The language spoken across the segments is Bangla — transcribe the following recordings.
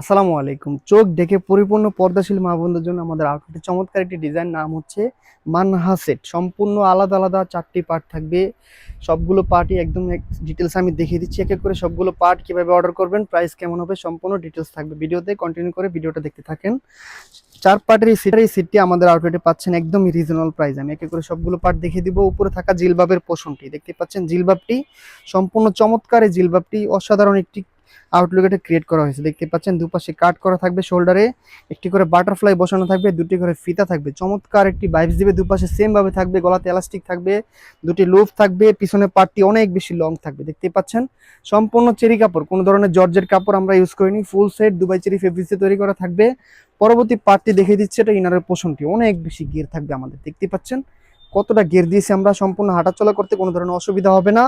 আসসালামু আলাইকুম। চোখ দেখে পরিপূর্ণ পর্দাশীল মা জন্য আমাদের আউটফিটের চমৎকার একটি ডিজাইন নাম হচ্ছে মানহা সেট সম্পূর্ণ আলাদা আলাদা চারটি পার্ট থাকবে। সবগুলো পার্টই একদম ডিটেলস আমি দেখিয়ে দিচ্ছি। এক এক করে সবগুলো পার্ট কীভাবে অর্ডার করবেন প্রাইস কেমন হবে, সম্পূর্ণ ডিটেলস থাকবে ভিডিওতে। কন্টিনিউ করে ভিডিওটা দেখতে থাকেন। চার পার্টের এই সিটের এই সিটটি আমাদের আউটলেটে পাচ্ছেন একদমই রিজনেবল প্রাইস আমি এক করে সবগুলো পার্ট দেখিয়ে দিব। উপরে থাকা জিলবাবের পোষণটি। দেখতে পাচ্ছেন জিলবাবটি সম্পূর্ণ চমৎকার। এই জিলবাবটি অসাধারণ একটি আউটলুক এটা ক্রিয়েট করা হয়েছে। দেখতে পাচ্ছেন, দুপাশে কাট করা থাকবে শোল্ডারে একটি করে বাটারফ্লাই বসানো থাকবে, দুটি করে ফিতা থাকবে। চমৎকার একটি বাইপস দিবে, দুপাশে সেম ভাবে থাকবে, গলাতে এলাস্টিক থাকবে, দুটি লুফ থাকবে, পিছনে পার্টটি অনেক বেশি লং থাকবে। দেখতে পাচ্ছেন, সম্পূর্ণ চেরি কাপড়, কোনো ধরনের জর্জের কাপড় আমরা ইউজ করিনি ফুল সেট দুবাই চেরি ফেব্রিক্সে তৈরি করা থাকবে। পরবর্তী পার্টটি দেখিয়ে দিচ্ছে, এটা ইনারের পোষণটি। অনেক বেশি গিয়ার থাকবে আমাদের। দেখতে পাচ্ছেন, কতটা গিয়ার দিয়েছি আমরা, সম্পূর্ণ হাঁটাচলা করতে কোনো ধরনের অসুবিধা হবে না।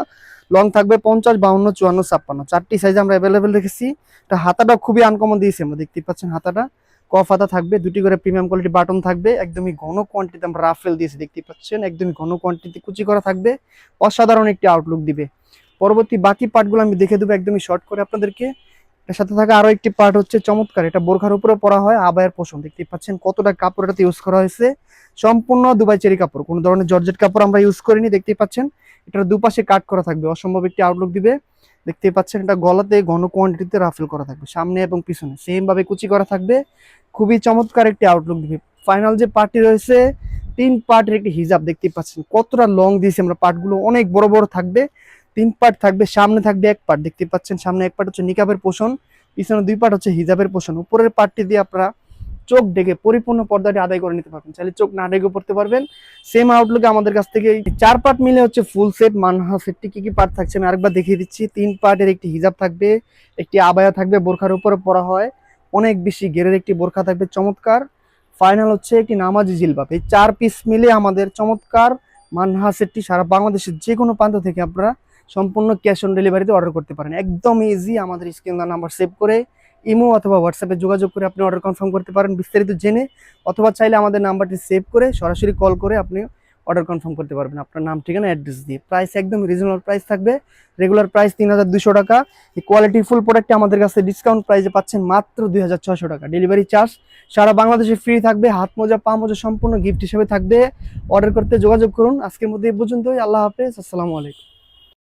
লং থাকবে পঞ্চাশ, বাউন্ন, চুয়ান্ন, ছাপ্পান্ন। চারটি সাইজ আমরা অ্যাভেলেবেল রেখেছি। এটা হাতাটা খুবই আনকমন দিয়েছি আমরা দেখতে পাচ্ছেন হাতাটা। কফ হাতা থাকবে, দুটি করে প্রিমিয়াম কোয়ালিটি বাটন থাকবে, একদমই ঘন কোয়ান্টিটিতে আমরা রাফেল দিয়েছি দেখতে পাচ্ছেন। একদমই ঘন কোয়ান্টিটি কুচি করা থাকবে, অসাধারণ একটি আউটলুক দিবে। পরবর্তী বাকি পার্টগুলো আমি দেখে দেবো একদমই শর্ট করে আপনাদেরকে। এর সাথে থাকা আরও একটি পার্ট হচ্ছে চমৎকার, এটা বোরখার উপরে পরা হয়, আবায়ের পোষণ দেখতে পাচ্ছেন কতটা কাপড় এটাতে ইউজ করা হয়েছে। সম্পূর্ণ দুবাই চেরি কাপড়, কোনো ধরনের জর্জেট কাপড় আমরা ইউজ করিনি, দেখতেই পাচ্ছেন। এটার দুপাশে কাট করা থাকবে। অসম্ভব একটি আউটলুক দিবে। দেখতেই পাচ্ছেন, এটা গলাতে ঘন কোয়ান্টিটিতে রাফেল করা থাকবে। সামনে এবং পিছনে সেম ভাবে কুচি করা থাকবে। খুবই চমৎকার একটি আউটলুক দিবে। ফাইনাল যে পার্টি রয়েছে, তিন পার্টের একটি হিজাব দেখতেই পাচ্ছেন। কতটা লং দিয়েছি আমরা পার্টগুলো অনেক বড় বড় থাকবে। তিন পার্ট থাকবে, সামনে থাকবে এক পার্ট দেখতে পাচ্ছেন, সামনে এক পার্ট হচ্ছে নিকাবের পোষণ, পিছনে দুই পার্ট হচ্ছে হিজাবের পোষণ। উপরের পার্টটি দিয়ে আপনারা চোখ ডেকে পরিপূর্ণ পর্দাটি আদায় করে নিতে পারবেন। চাইলে চোখ না ডেকে পড়তে পারবেন। সেম আউটলুকে আমাদের কাছ থেকে চার পার্ট মিলে হচ্ছে ফুল সেট মানহা সেটটি কি কি পার্ট থাকছে আমি আরেকবার দেখিয়ে দিচ্ছি। তিন পার্টের একটি হিজাব থাকবে, একটি আবায়া থাকবে, বোরখার উপরে পরা হয়। অনেক বেশি গেরের একটি বোরখা থাকবে, চমৎকার। ফাইনাল হচ্ছে একটি নামাজি জিলবাব। এই চার পিস মিলে আমাদের চমৎকার মানহা সেটটি সারা বাংলাদেশের যে কোনো প্রান্ত থেকে আপনারা সম্পূর্ণ ক্যাশ অন ডেলিভারিতে অর্ডার করতে পারেন। একদম ইজি আমাদের স্ক্রিন নাম্বার সেভ করে ইমো অথবা হোয়াটসঅ্যাপে যোগাযোগ করে আপনি অর্ডার কনফার্ম করতে পারেন বিস্তারিত জেনে, অথবা চাইলে আমাদের নাম্বারটি সেভ করে সরাসরি কল করে আপনি অর্ডার কনফার্ম করতে পারবেন। আপনার নাম, ঠিকানা অ্যাড্রেস দিয়ে। প্রাইস একদম রিজনেবল প্রাইস থাকবে। রেগুলার প্রাইস তিন হাজার দুশো টাকা। এই কোয়ালিটি ফুল প্রোডাক্টে আমাদের কাছে ডিসকাউন্ট প্রাইসে পাচ্ছেন মাত্র দুই হাজার ছশো টাকা। ডেলিভারি চার্জ সারা বাংলাদেশে ফ্রি থাকবে। হাত মোজা, পা মোজা সম্পূর্ণ গিফট হিসেবে থাকবে। অর্ডার করতে যোগাযোগ করুন। আজকের মধ্যে এই পর্যন্তই। আল্লাহ হাফেজ। আসসালামু আলাইকুম।